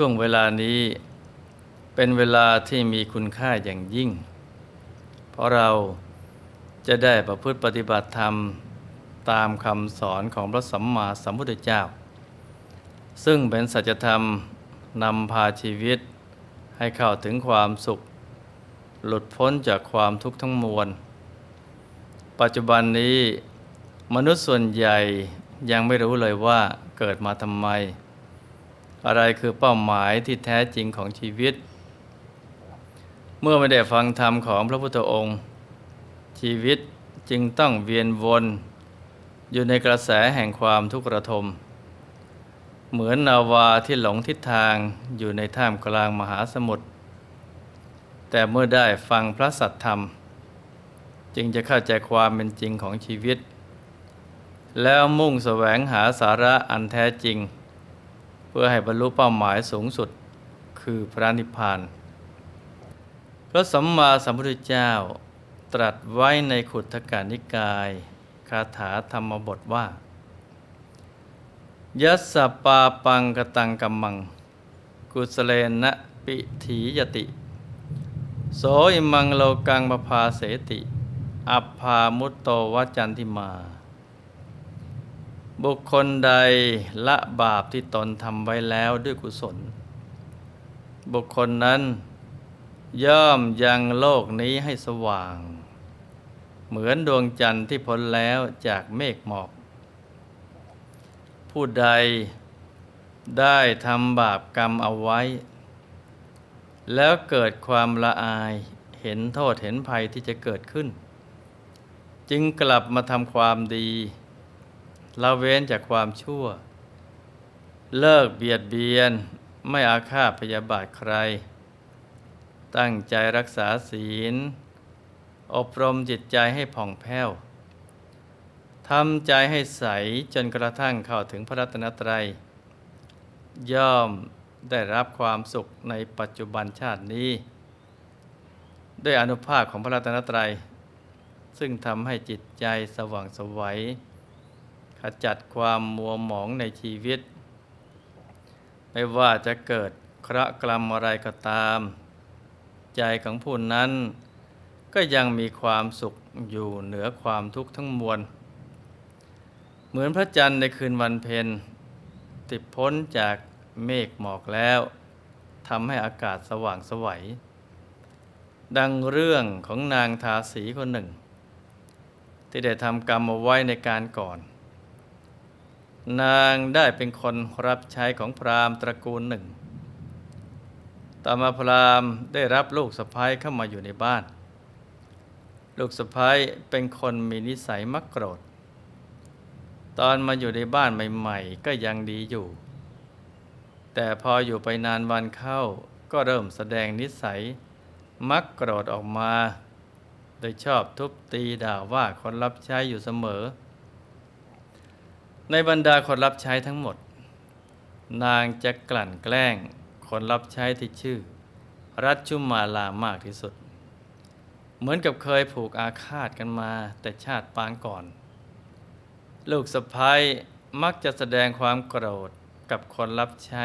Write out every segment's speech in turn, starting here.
ช่วงเวลานี้เป็นเวลาที่มีคุณค่าอย่างยิ่ง เพราะเราจะได้ประพฤติปฏิบัติธรรมตามคำสอนของพระสัมมาสัมพุทธเจ้า ซึ่งเป็นสัจธรรมนำพาชีวิตให้เข้าถึงความสุข หลุดพ้นจากความทุกข์ทั้งมวล ปัจจุบันนี้ มนุษย์ส่วนใหญ่ยังไม่รู้เลยว่าเกิดมาทำไม อะไรคือเป้าหมายที่แท้จริงของชีวิต เมื่อไม่ได้ฟังธรรมของพระพุทธองค์ ชีวิตจึงต้องเวียนวน อยู่ในกระแสแห่งความทุกข์ระทม เหมือนนาวาที่หลงทิศทางอยู่ในท่ามกลางมหาสมุทรแต่เมื่อได้ฟังพระสัทธรรม จึงจะเข้าใจความเป็นจริงของชีวิต แล้วมุ่งแสวงหาสาระอันแท้จริง พื่อให้บรรลุเป้าหมายสูงสุดคือพระนิพพาน พระสัมมาสัมพุทธเจ้าตรัสไว้ในขุทกานิกาย คาถาธรรมบทว่า ยัสสปาปังกตังกัมมัง กุสเลนะปิถียติ โสอิมังโลกังปภาเสติ อัปพามุตโตวจันทิมา บุคคลใดละบาปที่ตนทำไว้แล้วด้วยกุศล บุคคลนั้น ย่อมยังโลกนี้ให้สว่าง เหมือนดวงจันทร์ที่พ้นแล้วจากเมฆหมอก ผู้ใดได้ทำบาปกรรมเอาไว้ แล้วเกิดความละอายเห็นโทษเห็นภัยที่จะเกิดขึ้น จึงกลับมาทำความดี ละเว้นจากความชั่ว เลิกเบียดเบียน ไม่อาฆาตพยาบาทใคร ตั้งใจรักษาศีล อบรมจิตใจให้ผ่องแผ้วทำใจให้ใสจนกระทั่งเข้าถึงพระรัตนตรัย ย่อมได้รับความสุขในปัจจุบันชาตินี้ ด้วยอนุภาพของพระรัตนตรัย ซึ่งทำให้จิตใจสว่างสวัย จัดความมัวหมองในชีวิต ไม่ว่าจะเกิดเคราะห์กรรมอะไรก็ตาม ใจของผู้นั้น ก็ยังมีความสุขอยู่เหนือความทุกข์ทั้งมวล เหมือนพระจันทร์ในคืนวันเพ็ญติดพ้นจากเมฆหมอกแล้วทำให้อากาศสว่างสวัย ดังเรื่องของนางทาสีคนหนึ่ง ที่ได้ทำกรรมเอาไว้ในการก่อน นางได้เป็นคนรับใช้ของพราหมณ์ตระกูลหนึ่ง ต่อมาพราหมณ์ได้รับลูกสะพ้ายเข้ามาอยู่ในบ้าน ลูกสะพ้ายเป็นคนมีนิสัยมักโกรธ ตอนมาอยู่ในบ้านใหม่ ๆ ก็ยังดีอยู่ แต่พออยู่ไปนานวันเข้าก็เริ่มแสดงนิสัย มักโกรธออกมา โดยชอบทุบตีด่าว่าคนรับใช้อยู่เสมอ ในบรรดาคนรับใช้ทั้งหมด นางจะกลั่นแกล้งคนรับใช้ที่ชื่อ รัชชุมาลามากที่สุด เหมือนกับเคยผูกอาฆาตกันมาแต่ชาติปางก่อน ลูกสะพ้ายมักจะแสดงความโกรธกับคนรับใช้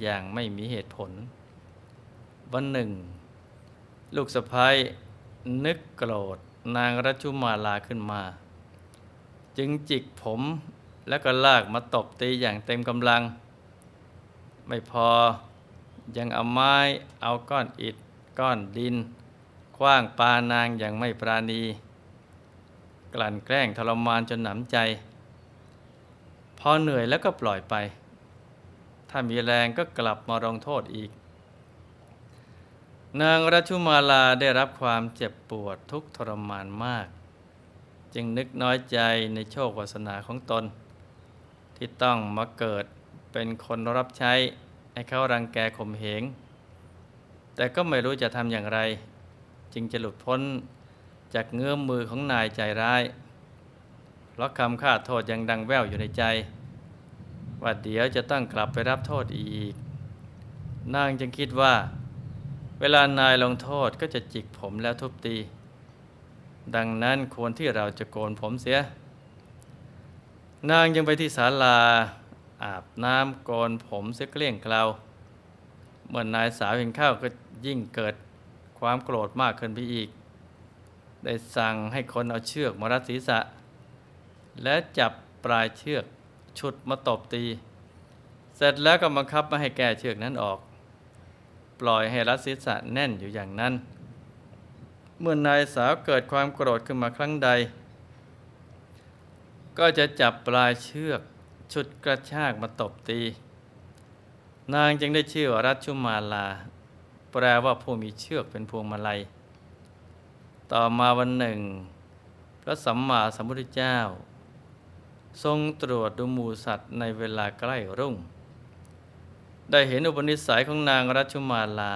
อย่างไม่มีเหตุผล วันหนึ่ง ลูกสะพ้ายนึกโกรธนางรัชชุมาลาขึ้นมา จึงจิกผม แล้วก็ลากมาตบตีอย่างเต็มกำลัง ไม่พอยังเอาไม้เอาก้อนอิฐ ก้อนดินคว้างปานางอย่างไม่ปราณี กลั่นแกล้งทรมานจนหนำใจ พอเหนื่อยแล้วก็ปล่อยไป ถ้ามีแรงก็กลับมาลงโทษอีก นางรัชุมาลาได้รับความเจ็บปวดทุกทรมานมาก จึงนึกน้อยใจในโชควาสนาของตน ที่ต้องมาเกิดเป็นคนรับใช้ให้เขารังแกข่มเหง แต่ก็ไม่รู้จะทำอย่างไร จึงจะหลุดพ้นจากเงื้อมมือของนายใจร้ายเพราะคำฆ่าโทษยังดังแว่วอยู่ในใจ ว่าเดี๋ยวจะต้องกลับไปรับโทษอีก นางจึงคิดว่า เวลานายลงโทษก็จะจิกผมแล้วทุบตี ดังนั้นควรที่เราจะโกนผมเสีย นางยังไปที่ศาลา อาบน้ำโกนผมเสียเกลี้ยงเกลาเมื่อนายสาวเห็นข้าวก็ยิ่งเกิดความโกรธมากขึ้นไปอีก ได้สั่งให้คนเอาเชือกมารัดศีรษะ และจับปลายเชือกฉุดมาตบตี เสร็จแล้วก็บังคับไม่ให้แก้เชือกนั้นออก ปล่อยให้รัดศีรษะแน่นอยู่อย่างนั้น เมื่อนายสาวเกิดความโกรธขึ้นมาครั้งใด ก็จะจับปลายเชือกฉุดกระชากมาตบตี นางจึงได้ชื่อว่ารัชชุมาลา แปลว่าผู้มีเชือกเป็นพวงมาลัย ต่อมาวันหนึ่ง พระสัมมาสัมพุทธเจ้า ทรงตรวจดูหมูสัตว์ในเวลาใกล้รุ่ง ได้เห็นอุปนิสัยของนางรัชชุมาลา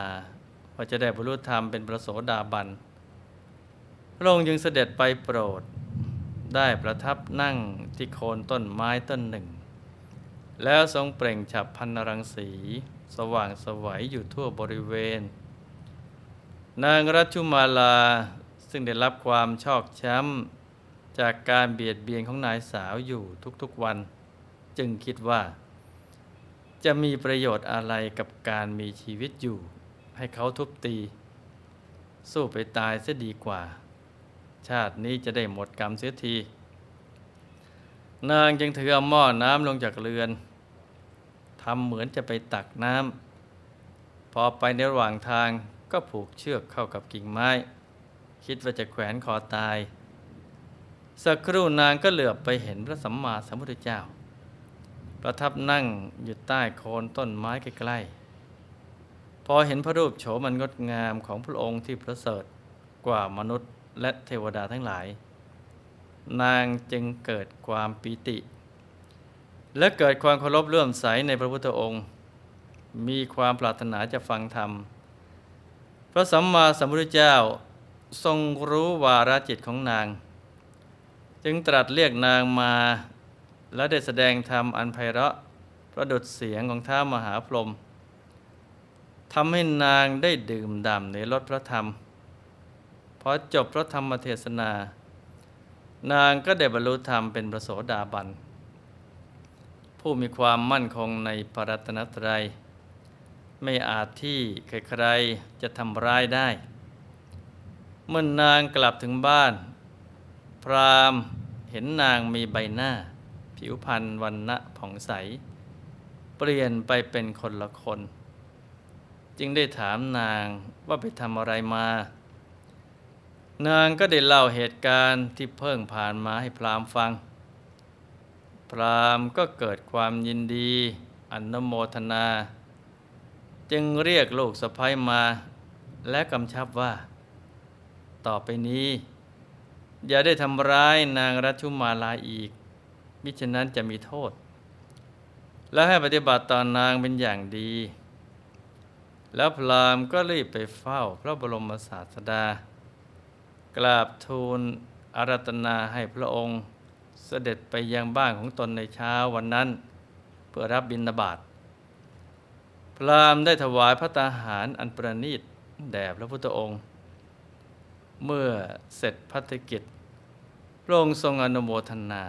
ว่าจะได้บรรลุธรรมเป็นประโสดาบันพระองค์จึงเสด็จไปโปรด ได้ประทับนั่งที่โคนต้นไม้ต้นหนึ่ง แล้วทรงเปล่งฉับพันรังสี สว่างสวัยอยู่ทั่วบริเวณ นางรัชุมาลาซึ่งได้รับความชอกช้ำ จากการเบียดเบียนของนายสาวอยู่ทุกๆวัน จึงคิดว่า จะมีประโยชน์อะไรกับการมีชีวิตอยู่ ให้เขาทุบตี สู้ไปตายเสียดีกว่า ชาตินี้จะได้หมดกรรมเสียที นางจึงถืออาหม้อน้ำลงจากเรือนทำเหมือนจะไปตักน้ำพอไปในระหว่างทางก็ผูกเชือกเข้ากับกิ่งไม้ คิดว่าจะแขวนคอตาย สักครู่นางก็เหลือบไปเห็นพระสัมมาสัมพุทธเจ้า ประทับนั่งอยู่ใต้โคนต้นไม้ใกล้ๆ พอเห็นพระรูปโฉมมันงดงามของพระองค์ที่ประเสริฐกว่ามนุษย์ และเทวดาทั้งหลาย นางจึงเกิดความปีติ และเกิดความเคารพเลื่อมใสในพระพุทธองค์ มีความปรารถนาจะฟังธรรม พระสัมมาสัมพุทธเจ้าทรงรู้วาระจิตของนาง จึงตรัสเรียกนางมาและได้แสดงธรรมอันไพเราะประดุดเสียงของท้ามหาพรหมทำให้นางได้ดื่มด่ำในรสพระธรรม พอจบพระธรรมเทศนา นางก็ได้บรรลุธรรมเป็นพระโสดาบัน ผู้มีความมั่นคงในพระรัตนตรัย ไม่อาจที่ใครๆจะทำร้ายได้ เมื่อนนางกลับถึงบ้าน พรามเห็นนางมีใบหน้า ผิวพรรณวันณะผ่องใส เปลี่ยนไปเป็นคนละคน จึงได้ถามนางว่าไปทำอะไรมา นางก็ได้เล่าเหตุการณ์ที่เพิ่งผ่านมาให้พรามฟัง พรามก็เกิดความยินดีอนุโมทนา จึงเรียกลูกสะพ้ยมาและกำชับว่า ต่อไปนี้ อย่าได้ทำร้ายนางรัชชุมาลาอีก มิฉะนั้นจะมีโทษ และให้ปฏิบัติต่อนนางเป็นอย่างดี แล้วพรามก็รีบไปเฝ้าพระบรมศาสดา กราบทูลอารัตนาให้พระองค์เสด็จไปยังบ้านของตนในเช้าวันนั้น เพื่อรับบิณฑบาตพราหมณ์ได้ถวายพระตาหารอันประณีตแด่พระพุทธองค์ เมื่อเสร็จพัฒกิจ พระองค์ทรงอนุโมทนา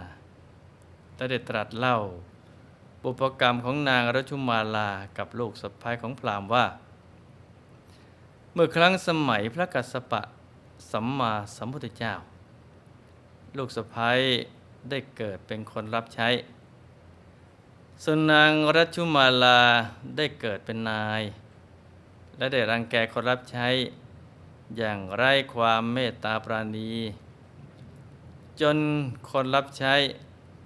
และได้ตรัสเล่า บุพกรรมของนางรัชุมาลากับลูกสะพ้ายของพราหมณ์ว่า เมื่อครั้งสมัยพระกัสสปะ สัมมาสัมพุทธเจ้า ลูกสะพ้ายได้เกิดเป็นคนรับใช้ส่วนนางรัชชุมาลาได้เกิดเป็นนาย และได้รังแกคนรับใช้ อย่างไร้ความเมตตาปราณี จนคนรับใช้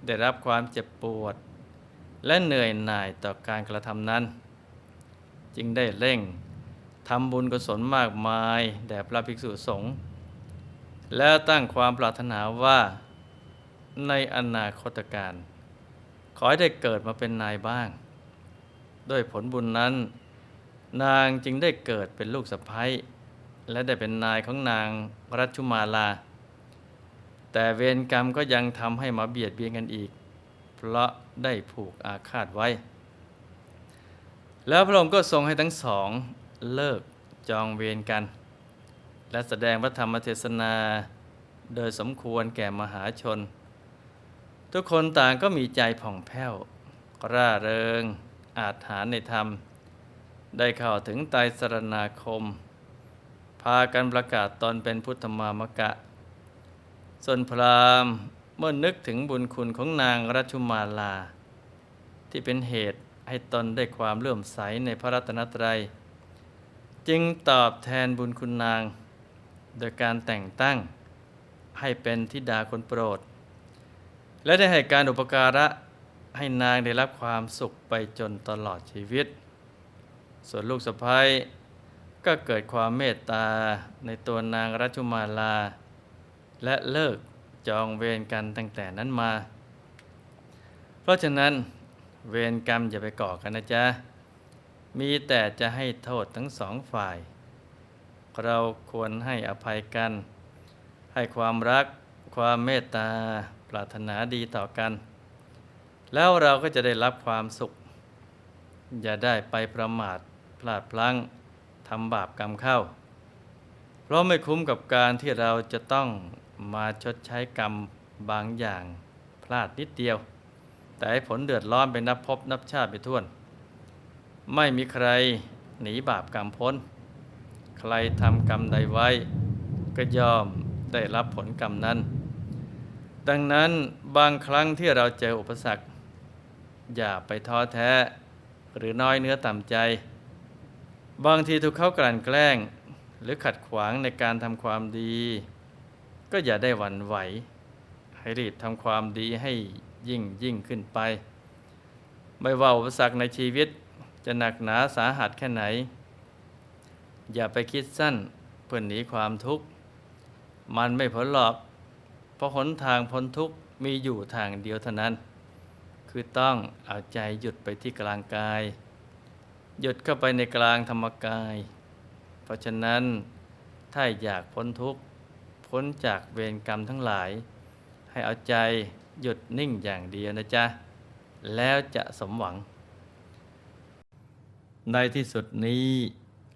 ได้รับความเจ็บปวด และเหนื่อยหน่ายต่อการกระทำนั้น จึงได้เร่งทำบุญกุศลมากมาย แด่พระภิกษุสงฆ์ แล้วตั้งความปรารถนาว่าในอนาคตการ ขอให้ได้เกิดมาเป็นนายบ้าง ด้วยผลบุญนั้น นางจึงได้เกิดเป็นลูกสะพ้ยและได้เป็นนายของนางรัชชุมาลา แต่เวรกรรมก็ยังทำให้มาเบียดเบียนกันอีก เพราะได้ผูกอาฆาตไว้ แล้วพระองค์ก็ทรงให้ทั้งสองเลิกจองเวรกัน และแสดงพระธรรมเทศนาโดยสมควรแก่มหาชน ทุกคนต่างก็มีใจผ่องแผ้ว ร่าเริง อาจหารในธรรม ได้เข้าถึงไตรสรณาคม พากันประกาศตนเป็นพุทธมามกะ ส่วนพราหมณ์เมื่อนึกถึงบุญคุณของนางรัชุมาลา ที่เป็นเหตุให้ตนได้ความเลื่อมใสในพระรัตนตรัย จึงตอบแทนบุญคุณนาง โดยการแต่งตั้งให้เป็นธิดาคนโปรด และได้ให้การอุปการะให้นางได้รับความสุขไปจนตลอดชีวิต ส่วนลูกสะพ้ายก็เกิดความเมตตาในตัวนางรัชุมาลา และเลิกจองเวรกันตั้งแต่นั้นมา เพราะฉะนั้นเวรกรรมอย่าไปก่อกันนะจ๊ะ มีแต่จะให้โทษทั้งสองฝ่าย เราควรให้อภัยกัน ให้ความรักความเมตตาปรารถนาดีต่อกัน แล้วเราก็จะได้รับความสุข อย่าได้ไปประมาทพลาดพลั้งทำบาปกรรมเข้า เพราะไม่คุ้มกับการที่เราจะต้องมาชดใช้กรรมบางอย่างพลาดนิดเดียว แต่ให้ผลเดือดร้อนไปนับพบนับชาติไปทั่วไม่มีใครหนีบาปกรรมพ้น ใครทำกรรมใดไว้ ก็ย่อมได้รับผลกรรมนั้น ดังนั้นบางครั้งที่เราเจออุปสรรค อย่าไปท้อแท้ หรือน้อยเนื้อต่ำใจ บางทีถูกเขากลั่นแกล้ง หรือขัดขวางในการทำความดี ก็อย่าได้หวั่นไหว ให้รีบทำความดีให้ยิ่งยิ่งขึ้นไป ไม่ว่าอุปสรรคในชีวิตจะหนักหนาสาหัสแค่ไหน อย่าไปคิดสั้นเพื่อหนีความทุกข์ มันไม่พ้นหรอก เพราะหนทางพ้นทุกข์มีอยู่ทางเดียวเท่านั้น คือต้องเอาใจหยุดไปที่กลางกาย หยุดเข้าไปในกลางธรรมกาย เพราะฉะนั้นถ้าอยากพ้นทุกข์ พ้นจากเวรกรรมทั้งหลาย ให้เอาใจหยุดนิ่งอย่างเดียวนะจ๊ะ แล้วจะสมหวัง ในที่สุดนี้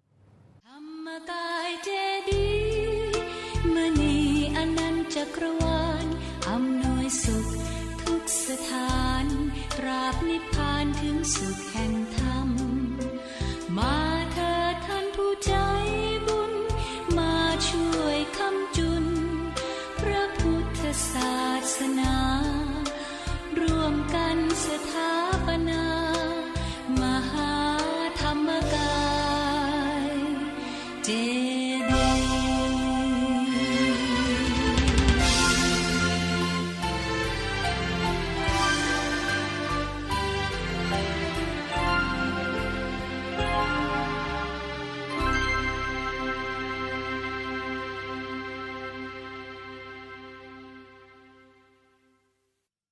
รม กายเจดีย์มณีอนันตจักรวาลอำนวยสุข ทุกสถานตราบนิพพานถึงสุขแห่งธรรม มาเถิดท่านผู้ใจบุญ มาช่วยคำจุน พระพุทธศาสนา ร่วมกันสถาน